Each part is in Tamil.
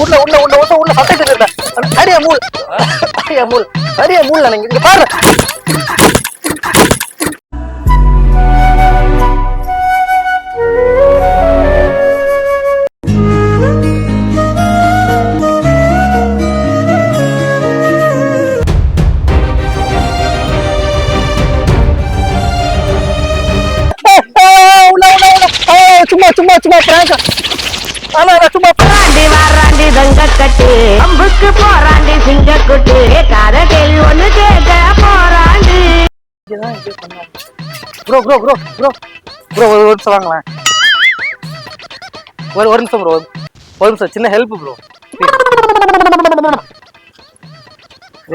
உள்ள உள்ள உள்ள உள்ள உள்ள சத்தம் இருக்கா சரியா மூல். சரியா மூல். சரியா மூல் நீங்க இங்க பாரு. சும்மா சும்மா சும்மா பிராங்கா ஆனா சும்மா கட்டு. அம்புக்கு போராண்டு சிங்க குட்டு கேட்காத கேள்வி ஒண்ணு கேட்க போராண்டு bro bro bro bro bro ஒரு நிமிஷம் வாங்களேன். ஒரு ஒரு நிமிஷம் ப்ரோ ஒரு நிமிஷம் சின்ன ஹெல்ப் ப்ரோ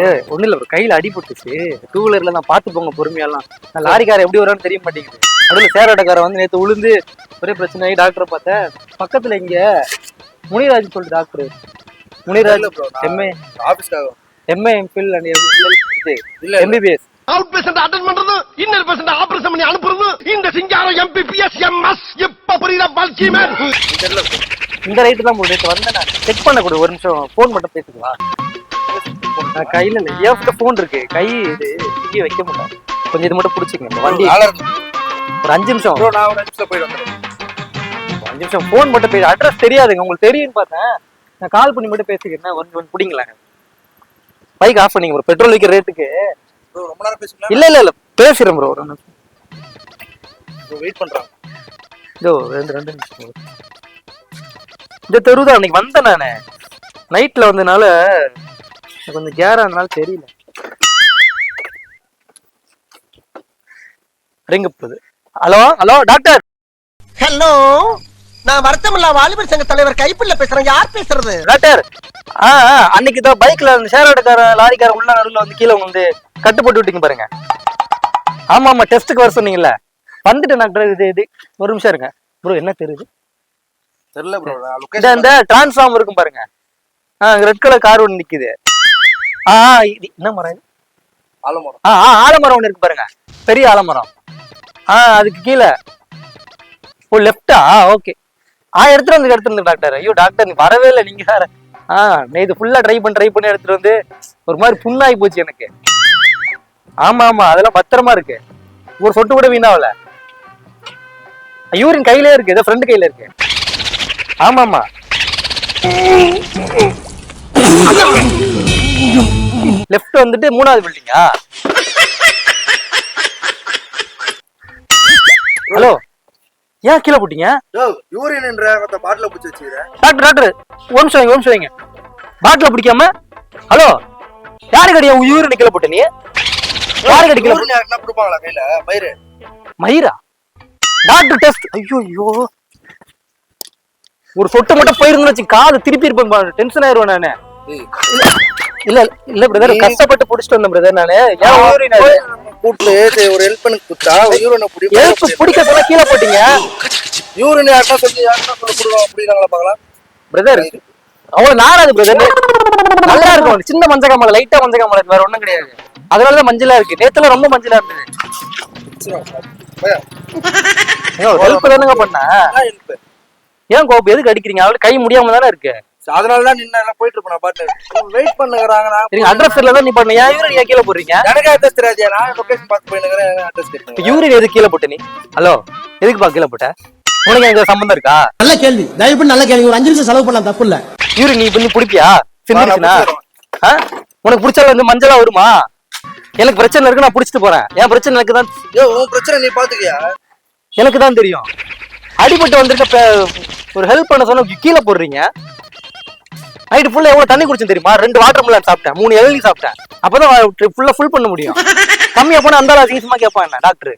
ஏ ஒன்றும் இல்லை ப்ரோ கையில் அடிபட்டுச்சு டூ வீலரில் நான் பார்த்து போங்க பொறுமையெல்லாம் நான் லாரிக்காரன் எப்படி வரான்னு தெரிய மாட்டேங்குது. அதில் சேரோட்டக்காரன் வந்து நேற்று உளுந்து ஒரே பிரச்சனையாகி டாக்டரை பார்த்தேன். பக்கத்தில் இங்கே முனிராஜ் சொல்லிட்டு டாக்டர் முனிராஜ் எம்ஏ ஆபீஸ்க்காக எம்ஏ எம்ஃபில் அண்ட் இது இல்ல. எம்பிபிஎஸ் அவுட் பேஷண்ட் அட்டன் பண்றது இன்னர் பேஷண்ட் ஆபரேஷன் பண்ணி அனுப்புறது இந்த சிங்காரம் எம்பிபிஎஸ் எம்எஸ் எப்ப புரியுதா பல்கி மேன் இந்த ரைட்டு தான் போட்டு வந்தேன் செக் பண்ண கூட ஒரு நிமிஷம். ஃபோன் மட்டும் நான் கையில ஏன் ஃபோன் இருக்கு. கை இது இங்கே வைக்க முடியல. கொஞ்சம் இது மட்டும் பிடிச்சிக்கங்க வண்டி. ஒரு அஞ்சு நிமிஷம். ப்ரோ நான் ஒரு நிமிஷம் போயிட்டு வந்துடுறேன். அஞ்சு நிமிஷம். ஃபோன் மட்டும் அட்ரஸ் தெரியாதுங்க. உங்களுக்கு தெரியும்னு பார்த்தேன். நான் கால் பண்ணி மட்டும் பேசிக்கிறேன். ஒரு ஒன்று பிடிங்களேன் பைக் ஆஃப் பண்ணிங்க ப்ரோ பெட்ரோல் விற்கிற ரேட்டுக்கு ப்ரோ ரொம்ப நேரம் பேசுங்களா இல்ல இல்ல இல்ல. பேசுறேன் ப்ரோ ஒரு நிமிஷம். ப்ரோ வெயிட் பண்றாங்க இதோ ரெண்டு ரெண்டு நிமிஷம். இந்த தெரு தான் அன்னைக்கு வந்தேன் நானு. நைட்ல வந்தனால எனக்கு கொஞ்சம் கேரா இருந்தனால தெரியல. ரிங்க போகுது ஹலோ ஹலோ டாக்டர் ஹலோ நான் வருத்தமில்லா வாலிபர் சங்க தலைவர் கைப்பிள்ள பேசுறேன். யார் பேசுறது? டாக்டர் ஆ ஆ, அன்னைக்கு தான் பைக்ல அந்த ஷேரோட்டக்கார லாரிக்கார உள்ள நடுவில் வந்து கீழே வந்து கட்டு போட்டு விட்டீங்க பாருங்க. ஆமா ஆமா டெஸ்ட்டுக்கு வர சொன்னீங்கல்ல. வந்துட்டேன் டாக்டர் இது இது. ஒரு நிமிஷம் இருங்க. ப்ரோ என்ன தெரியுது? தெரியல ப்ரோ லொகேஷன் இந்த டிரான்ஸ்ஃபார்மர் இருக்கும் பாருங்க. ஆ ரெட் கலர் கார் ஒன்று நிக்குது. ஆ ஆ, இது என்ன மரம் இது? ஆலமரம். ஆ ஆ ஆலமரம் ஒன்று இருக்கு பாருங்க. பெரிய ஆலமரம். ஆ அதுக்கு கீழே. ஓ லெஃப்டா ஓகே ஆ எடுத்துட்டு வந்து எடுத்துட்டு வந்து டாக்டர் ஐயோ டாக்டர் நீ வரவே இல்லை நீங்க வேற. ஆ இது ஃபுல்லா ட்ரை பண்ணி ட்ரை பண்ணி எடுத்துட்டு வந்து ஒரு மாதிரி புண்ணாகி போச்சு எனக்கு. ஆமா ஆமா அதெல்லாம் பத்திரமா இருக்கு. ஒரு சொட்டு கூட வீணாவல யூரின் கையிலே இருக்கு ஏதோ ஃப்ரெண்டு கையில இருக்கு. ஆமா ஆமா. லெஃப்ட் வந்துட்டு மூணாவது பில்டிங்கா ஹலோ ஏன் கீழே போட்டீங்க? யோ யூரியன்ன்ற மொத்த பாட்டில பிடிச்சி வச்சுக்கிறேன் டாக்டர் டாக்டர் வைங்க ஒரு நிமிஷம் வைங்க பாட்டில பிடிக்காம? ஹலோ யாரு கடியா யூரின் கீழே போட்ட நீ? யாரு கடி கீழே யூரின் யாருன்னா கொடுப்பாங்களா கையில? மயிறு. மயிரா டாக்டர் டெஸ்ட் ஐயோ ஐயோ ஒரு சொட்டு மட்டும் போயிருந்துன்னு வச்சு காது திருப்பி இருப்பேன் டென்ஷன் ஆயிருவேன் நானு. இல்ல இல்ல பிரதர் கஷ்டப்பட்டு புடிச்சிட்டு வந்தேன் பிரதர் நானு. ஏன்? கூட்டு ஒரு ஹெல்ப் பண்ணி கொடுத்தா யூரினை எழுப்பு பிடிக்க சொல்ல கீழே போட்டீங்க? யூரின் யாருன்னா சொல்லி யாருன்னா சொல்ல கொடுவோம் அப்படின்னாங்களா பார்க்கலாம். பிரதர் அவ்வளவு நாராது பிரதர் நல்லா இருக்கும். சின்ன மஞ்சள் காமலை லைட்டா மஞ்சள் காமலை வேற ஒண்ணும் கிடையாது. அதனாலதான் மஞ்சளா இருக்கு. நேத்துல ரொம்ப மஞ்சளா இருந்தது. ஹெல்ப் தானுங்க பண்ண? ஹெல்ப் ஏன் கோப்பு எதுக்கு அடிக்கிறீங்க? அவளுக்கு கை முடியாம தானே இருக்கு? அதனால தான் நின்று போயிட்டு இருப்பேன் பாட்டு. வெயிட் பண்ணுறாங்க சரிங்க அட்ரஸ் இல்ல தான் நீ பண்ண. ஏன் யூரின் ஏன் கீழே போடுறீங்க? எனக்கு அட்ரஸ் தெரியாது நான் லொகேஷன் பார்த்து போயிருக்கிறேன் அட்ரஸ் கேட்குறேன் யூரின் எதுக்கு கீழே போட்ட நீ? ஹலோ எதுக்குப்பா கீழே போட்ட? உனக்கு எனக்கு சம்பந்தம் இருக்கா? நல்ல கேள்வி. தயவு பண்ணி நல்ல கேள்வி. ஒரு அஞ்சு நிமிஷம் செலவு பண்ணலாம் தப்பு இல்ல. யூரின் நீ பண்ணி பிடிப்பியா? சிந்திருச்சுனா? உனக்கு பிடிச்சால வந்து மஞ்சளா வருமா? எனக்கு பிரச்சனை இருக்கு நான் பிடிச்சிட்டு போறேன். என் பிரச்சனை எனக்கு தான் யோ உன் பிரச்சனை நீ பாத்துக்கியா? எனக்கு தான் தெரியும். அடிபட்டு வந்திருக்க ப- ஒரு ஹெல்ப் பண்ண சொன்னா கீழே போடுறீங்க. நைட்டு ஃபுல்லா எவ்வளவு தண்ணி குடிச்சேன் தெரியுமா? ரெண்டு வாட்டர் மிலன் சாப்பிட்டேன். மூணு இளநீ சாப்பிட்டேன். அப்பதான் ஃபுல்லா ஃபுல் பண்ண முடியும். கம்மியா போனா அந்த அளவு அசிங்கமா கேட்பான் என்ன டாக்டர்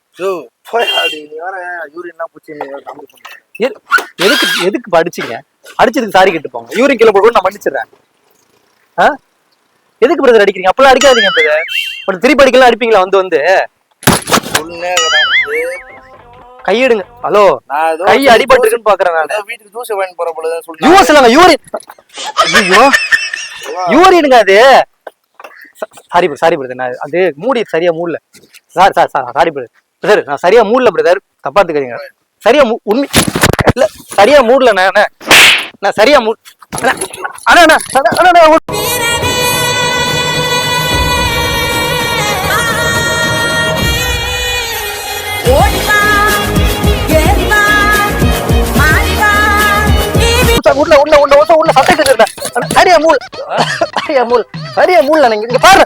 எதுக்கு எதுக்கு படிச்சீங்க? அடிச்சதுக்கு சாரி கேட்டு போங்க. யூரின் கீழே போட்டு நான் மன்னிச்சிடுறேன். ஆ? எதுக்கு பிரதர் அடிக்கிறீங்க? அப்பெல்லாம் அடிக்காதீங்க பிரதர் ஒரு திருப்பி அடிக்கலாம் அடிப்பீங்களா வந்து வந்து. கையெடுங்க ஹலோ கை அடிபட்டுருக்குன்னு பாக்குறேன் நான் வீட்டுக்கு ஜூஸ் வாங்கி போற சொல்லி யூஎஸ் இல்லங்க யூரின் ஐயோ யூரினுங்க அது சாரி சாரி பிரதர் நான் அது மூடி சரியா மூடல sir sir sir sorry brother brother நான் சரியா மூடல பிரதர் தப்பா எடுத்துக்காதீங்க சரியா உண்மை இல்ல சரியா மூடல நான் நான் சரியா மூ அண்ணா அண்ணா அண்ணா, உள்ள உள்ள உள்ள உள்ள உள்ள சட்டை கேக்குதுடா. அண்ணா, மூல் அரிய மூல் அரிய மூல் நீங்க இங்க பாரு.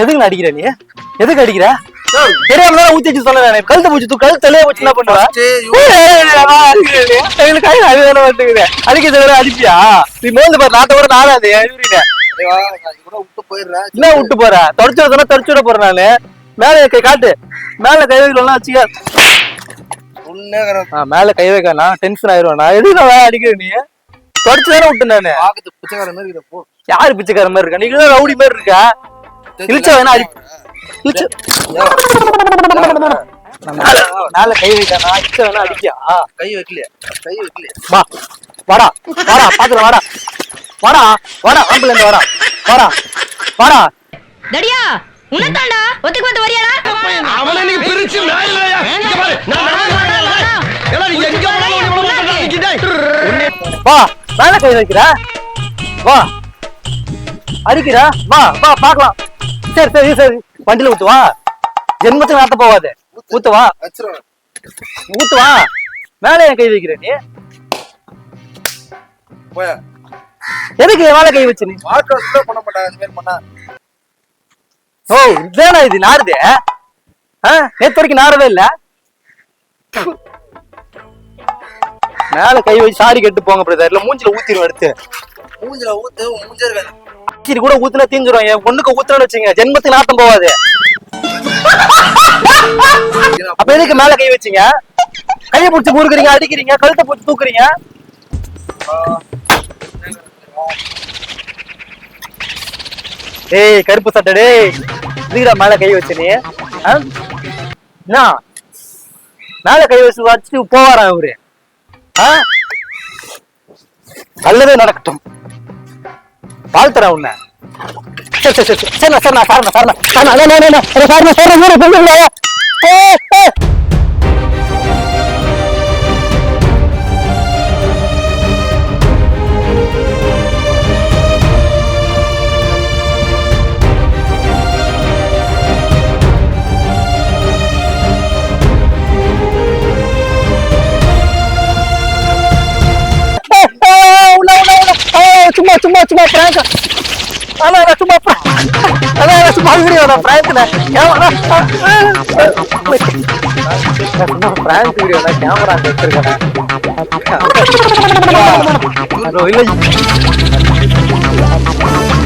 எதுக்கு அடிக்கிற நீ? எதுக்கு அடிக்கிற? தெரியாம தான் ஊத்தி வச்சு சொல்ல கழுத்து பூச்சி தூ கழுத்து தலைய வச்சு என்ன பண்ணுவ? எங்களுக்கு கை அது வேற மாட்டேங்குது. அடிக்க தவிர அடிப்பியா? நீ மோந்து பாரு நாத்த கூட நாளாது யூரின தேவா, நான் கூட விட்டு போயிடுறேன். என்ன விட்டு போற? தொடச்சு விட தொடச்சு விட போறேன் நானு. மேல கை காட்டு. மேல கை வைக்கலாம் வச்சுக்க. மேல கை வைக்க நான் டென்ஷன் ஆயிருவேன் எதுக்கு நான் அடிக்கிறேன் நீ? தொடச்சு தானே விட்டு நானு. பிச்சைக்கார மாதிரி யாரு பிச்சைக்கார மாதிரி இருக்கா? நீங்க ரவுடி மாதிரி இருக்கா? இழிச்சா வேணா அடி மேல மேல கை வைக்க நான் இழிச்சா வேணா அடிக்கியா கை வைக்கலையா. கை வைக்கலையா. வா வாடா வாடா பாத்துல வாடா. வாடா வாடா ஆம்புல இருந்து வாடா. வாடா வாடா. தடியா உனத்தாண்டா ஒத்துக்கு வந்து வரியாடா? அவனை நீ பிரிச்சு மேலையா இங்க பாரு. நான் நான் எல்லாம் நீ எங்க போனாலும் உன்னை விட மாட்டேன் நிக்கிட்டேன் வா மேல கை வைக்கிற. வா. அடிக்கிற. வா வா பாக்கலாம் சரி சரி சரி. வண்டியில ஊத்து வா. ஜென்மத்துக்கு நாத்த போவாது ஊத்து வா. வச்சிருவேன் ஊத்து வா. மேல கை வைக்கிற நீ. எதுக்கு மேல கை வச்சு நீ? பண்ண பண்ணா. ஓ இதேனா இது? நாருது நேத்து வரைக்கும் நாரவே இல்ல? மேல கை வச்சு சாரி கட்டு போங்க பிரதர். இல்ல மூஞ்சில ஊத்திரும் எடுத்து மூஞ்சில ஊத்து மூஞ்சே இருக்காது. சரி கூட ஊத்துனா தீஞ்சிரும் என் பொண்ணுக்கு ஊத்துறேன்னு வச்சுங்க ஜென்மத்துக்கு நாட்டம் போவாது. அப்ப எதுக்கு மேல கை வச்சீங்க? கையை பிடிச்சி முறுக்குறீங்க அடிக்கிறீங்க கழுத்தை பிடிச்சி தூக்குறீங்க? ஏய் கருப்பு சட்டை டேய். இதுக்குடா மேல கை வச்சு நீ? என்ன? மேல கை வச்சு வச்சுட்டு போவாரா அவரு ஆ? நல்லதே நடக்கட்டும். வாழ்த்துறேன் உன்னை சரி சரி சரி சரி சரிண்ணா சரிண்ணா சாரணா சாரணா சாரணா அண்ணா, அண்ணா, அண்ணா, அண்ணா, சாரணா சாரணா ஊரு பொண்ணுங்களா ஏய் ஏய் ஏய், சும்மா சும்மா பிராங்க அண்ணா அண்ணா, சும்மா. அண்ணா அண்ணா, சும்மா வீடியோ நான் பிராங்க்ல கேமரா பிராங்க் வீடியோ நான் கேமரா வச்சிருக்கேன். இல்லை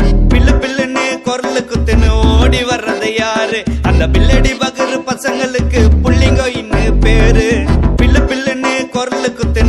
ஓடி வர்றது